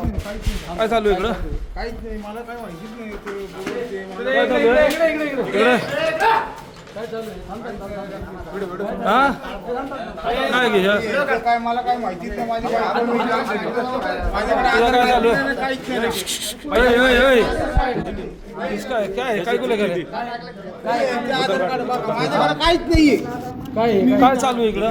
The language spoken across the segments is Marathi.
काय चालू आहे इकडं? काहीच नाही मला काय माहितीच नाही ते बोलत ते मला- काय चालू आहे? इकडे हा? काय घे? ते काय मला काय माहितीच नाही माझी काय आपण विचार माझ्याकडे तुला काय आधार चालू कार्ड नाही, काहीच नाही. ओय, ओय, ओय. इसका क्या काय काय आहे? ते आधार कार्ड बघा माझ्याकडे काहीच नाहीये. काय चालू आहे इकडं?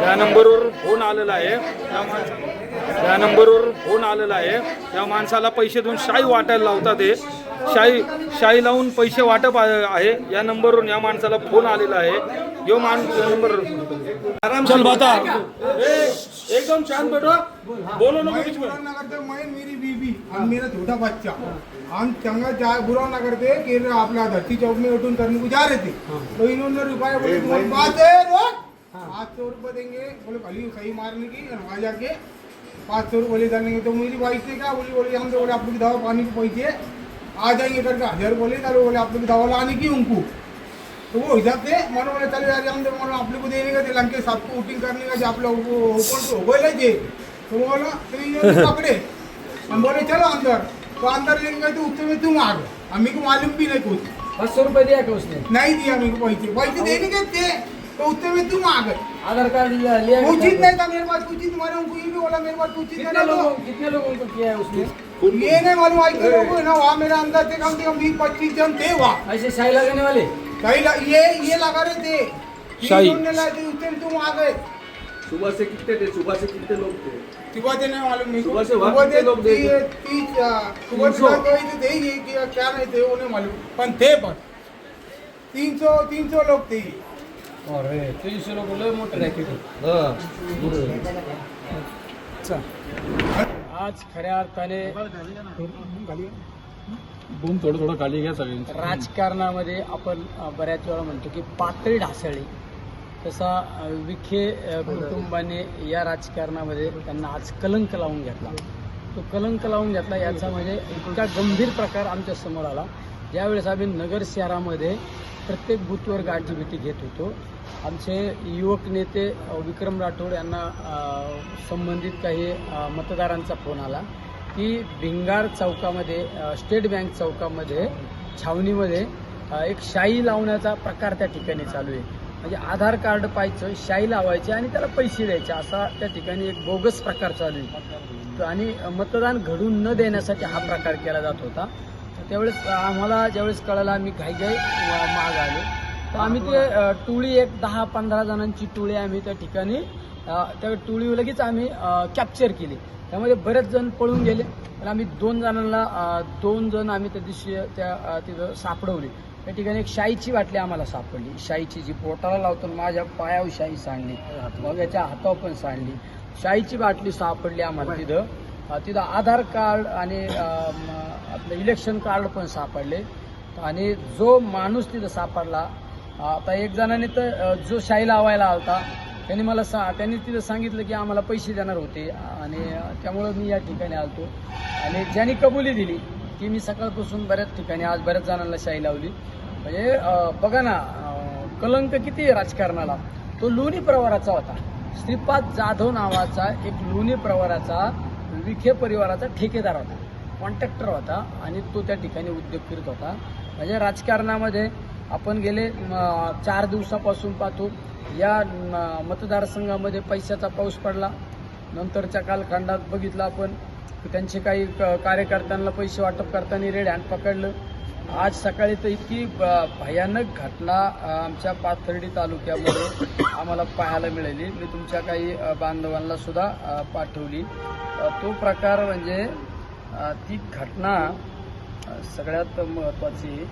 त्या नंबरवर फोन आलेला आहे. त्या माणसा- त्या नंबरवर फोन आलेला आहे. त्या माणसाला पैसे देऊन शाई वाटायला लावतात ते शाई शाई लावून पैसे वाटप आहे. या नंबरवरून या माणसाला फोन आलेला आहे. यो मान नंबर. चल बता. एकदम शांत बैठो बोलो नको बीच में। बुरा ना करते मैं मेरी बीबी और मेरा छोटा बच्चा। हम चंगा जा बुरा ना करते कि अपना धरती चौक में उठून करने को जा रहे थे। तो इन्होंने रुपया बोले तुम्हारी बात है रोक पाँच सौ रुपये देंगे बोले भली सही मारने की और वहाँ जाके पाँच सौ रुपये ले डालेंगे तो मेरी वाइफ ने क्या बोली बोली हम तो बोले आप लोग की दवा पानी के पैसे आ जाएँगे करके। हज़ार बोले बोले आप लोग दवा लाने की उनको। तो वो हिसाब से मनो बोले चलो यार हम मनो आप लोग को देने का थे लंके साथ को वोटिंग करने का आप लोग वो ओपन तो हो गए थे तो वो बोला पकड़े। हम बोले चलो अंदर। तो अंदर लेके गए तो उससे में तुम आ गए। हमें को मालूम भी नहीं कुछ। पाँच सौ रुपये दिया क्या उसने? नहीं दिया हमें को पैसे। पैसे देने के थे तो उससे में तुम आ गए। आधार कार्ड लिया लिया कुछ क्या? नहीं था मेरे पास कुछ तुम्हारे उनको ये भी बोला मेरे पास कुछ कितने नहीं लोगों था कितने लोगों को किया है उसने? ये नहीं मालूम आई के लोग ना वहाँ मेरे अंदर थे कम से कम बीस पच्चीस जन थे वहाँ। ऐसे शाही लगाने वाले? कहीं ला- ये ये लगा रहे थे शाही। ये ढूंढने लगे थे, में तुम आ गए सुबह से कितने थे सुबह से कितने लोग थे सुबह से नहीं मालूम मेरे को सुबह से वहाँ सुबह कितने से लोग? ती- तीस आ, सुबह से तीन सौ? बात हुई थी, थे ही कि क्या नहीं थे वो नहीं मालूम पर थे पर तीन सौ तीन सौ लोग थे अरे तीन सौ लोग लय मोठं रॅकेट आज खऱ्या अर्थाने बूम थोडं थोडं खाली घ्या सगळ्यांचं. राजकारणामध्ये आपण बऱ्याच वेळा म्हणतो की पातळी ढासळली. तसा विखे अ, कुटुंबाने या राजकारणामध्ये त्यांना आज कलंक लावून घेतला. तो कलंक लावून घेतला याचा म्हणजे इतका गंभीर प्रकार आमच्यासमोर आला. ज्यावेळेस आम्ही नगर शहरामध्ये प्रत्येक बूथवर गाठीभेटी घेत होतो. आमचे युवक नेते विक्रम राठोड यांना संबंधित काही मतदारांचा फोन आला. की भिंगार चौकामध्ये स्टेट बँक चौकामध्ये छावणीमध्ये एक शाई लावण्याचा प्रकार त्या ठिकाणी चालू आहे. म्हणजे आधार कार्ड पाहायचं शाई लावायची आणि त्याला पैसे द्यायचे असा त्या ठिकाणी एक बोगस प्रकार चालू आहे. आणि मतदान घडून न देण्यासाठी हा प्रकार केला जात होता. तर त्यावेळेस आम्हाला ज्यावेळेस कळालं आम्ही घाईघाई माग आलो. तर आम्ही ते टोळी एक दहा पंधरा जणांची टोळी आम्ही त्या ठिकाणी त्यावेळी त्या टोळी लगेच आम्ही कॅप्चर केली. त्यामध्ये बरेच जण पळून गेले पण आम्ही दोन जणांना दोन जण आम्ही त्या दिवशी त्या तिथं सापडवली. त्या ठिकाणी एक शाईची बाटली आम्हाला सापडली. शाईची जी पोटाला लावतो माझ्या पायावर शाई सांडली. मग याच्या हातावर पण सांडली. शाईची बाटली सापडली आम्हाला तिथं. तिथं आधार कार्ड आणि आपलं इलेक्शन कार्ड पण सापडले. आणि जो माणूस तिथं सापडला आता एक जणाने तर जो शाई लावायला होता त्यांनी मला सा त्यांनी तिथं सांगितलं की आम्हाला पैसे देणार होते आणि त्यामुळं मी या ठिकाणी आलतो. आणि ज्यांनी कबुली दिली की मी सकाळपासून बऱ्याच ठिकाणी आज बऱ्याच जणांना शाई लावली. म्हणजे बघा ना कलंक किती आहे राजकारणाला? तो लोणी प्रवाराचा होता. श्रीपाद जाधव नावाचा एक लोणी प्रवाराचा विखे परिवाराचा ठेकेदार होता. कॉन्ट्रॅक्टर होता आणि तो त्या ठिकाणी उद्योग करत होता. म्हणजे राजकारणामध्ये आपण गेले चार दिवसापासून पाहतो या मतदारसंघामध्ये पैशाचा पाऊस पडला. नंतरच्या कालखंडात बघितलं आपण त्यांचे काही क- कार्यकर्त्यांना पैसे वाटप करताना रेड हँड पकडलं. आज सकाळी तर इतकी ब- भयानक घटना आमच्या पाथर्डी तालुक्यामध्ये आम्हाला पाहायला मिळाली. मी तुमच्या काही बांधवांना सुद्धा पाठवली. तो प्रकार म्हणजे ती घटना सगळ्यात महत्त्वाची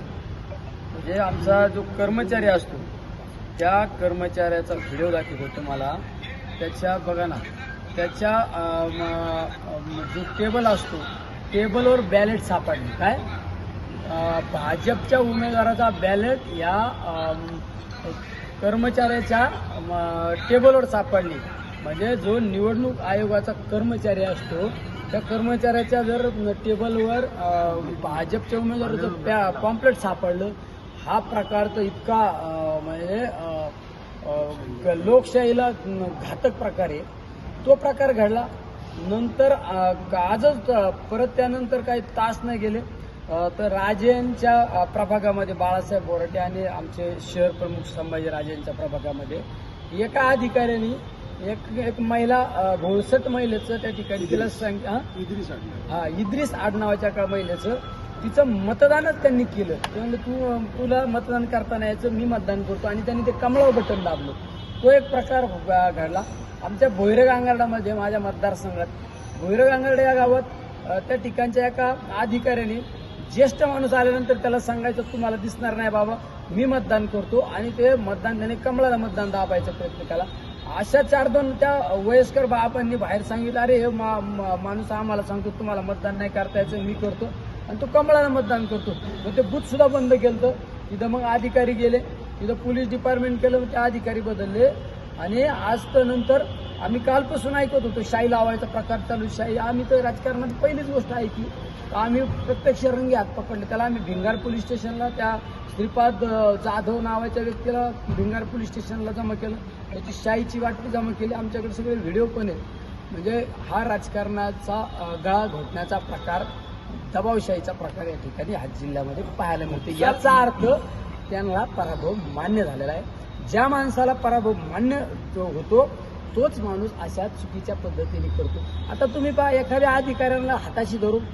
म्हणजे आमचा जो कर्मचारी असतो त्या कर्मचाऱ्याचा व्हिडिओ दाखवतो तुम्हाला त्याच्या बघा ना त्याच्या जो टेबल असतो टेबलवर बॅलेट सापडली. काय? भाजपच्या उमेदवाराचा बॅलेट या कर्मचाऱ्याच्या टेबलवर सापडली. म्हणजे जो निवडणूक आयोगाचा कर्मचारी असतो त्या कर्मचाऱ्याच्या जर टेबलवर भाजपच्या उमेदवाराचं पॅ पॉम्पलेट सापडलं हा प्रकार तर इतका म्हणजे लोकशाहीला घातक प्रकार आहे. तो प्रकार घडला. नंतर आजच परत त्यानंतर काही तास नाही गेले. तर राजेंच्या प्रभागामध्ये बाळासाहेब बोराटे आणि आमचे शहर प्रमुख संभाजी राजेंच्या प्रभागामध्ये एका अधिकाऱ्यांनी एक एक महिला घोळसट महिलेचं त्या ठिकाणी तिला सांग हा? हा इद्रिस आडनावाच्या का महिलेचं तिचं मतदानच त्यांनी केलं. ते म्हणलं तू तुला मतदान करताना यायचं मी मतदान करतो. आणि त्यांनी ते कमळाव बटन दाबलं. तो एक प्रकार घडला. आमच्या भोयरे गांगार्डामध्ये माझ्या मतदारसंघात भोयरे गांगार्ड या गावात त्या ठिकाणच्या एका अधिकाऱ्याने ज्येष्ठ माणूस आल्यानंतर त्याला सांगायचं तुम्हाला दिसणार नाही बाबा मी मतदान करतो. आणि ते मतदान त्याने कमळाला मतदान दाबायचा प्रयत्न केला. अशा चार दोन त्या वयस्कर बाबांनी बाहेर सांगितलं अरे हे मा- माणूस आम्हाला सांगतो तुम्हाला मतदान नाही करता यायचं मी करतो. आणि तो कमळाला मतदान करतो. मग ते बूथ सुद्धा बंद केलं तिथं मग अधिकारी गेले. तिथं पोलीस डिपार्टमेंट केलं मग ते अधिकारी बदलले. आणि आज तर नंतर आम्ही कालपासून ऐकत होतो शाही लावायचा प्रकार चालू शाही आम्ही तर राजकारणात पहिलीच गोष्ट ऐकली. तर आम्ही प्रत्यक्ष रंगी हात पकडले. त्याला आम्ही भिंगार पोलीस स्टेशनला त्या श्रीपाद जाधव नावाच्या व्यक्तीला भिंगार पोलीस स्टेशनला जमा केलं. त्याची शाईची वाटणी जमा केली. आमच्याकडे सगळे व्हिडिओ पण आहेत. म्हणजे हा राजकारणाचा गळा घोटण्याचा प्रकार दबावशाहीचा प्रकार या ठिकाणी हा जिल्ह्यामध्ये पाहायला मिळतो. याचा अर्थ त्यांना पराभव मान्य झालेला आहे. ज्या माणसाला पराभव मान्य जो होतो तोच माणूस अशा चुकीच्या पद्धतीने करतो. आता तुम्ही पहा एखाद्या अधिकाऱ्यांना हाताशी धरून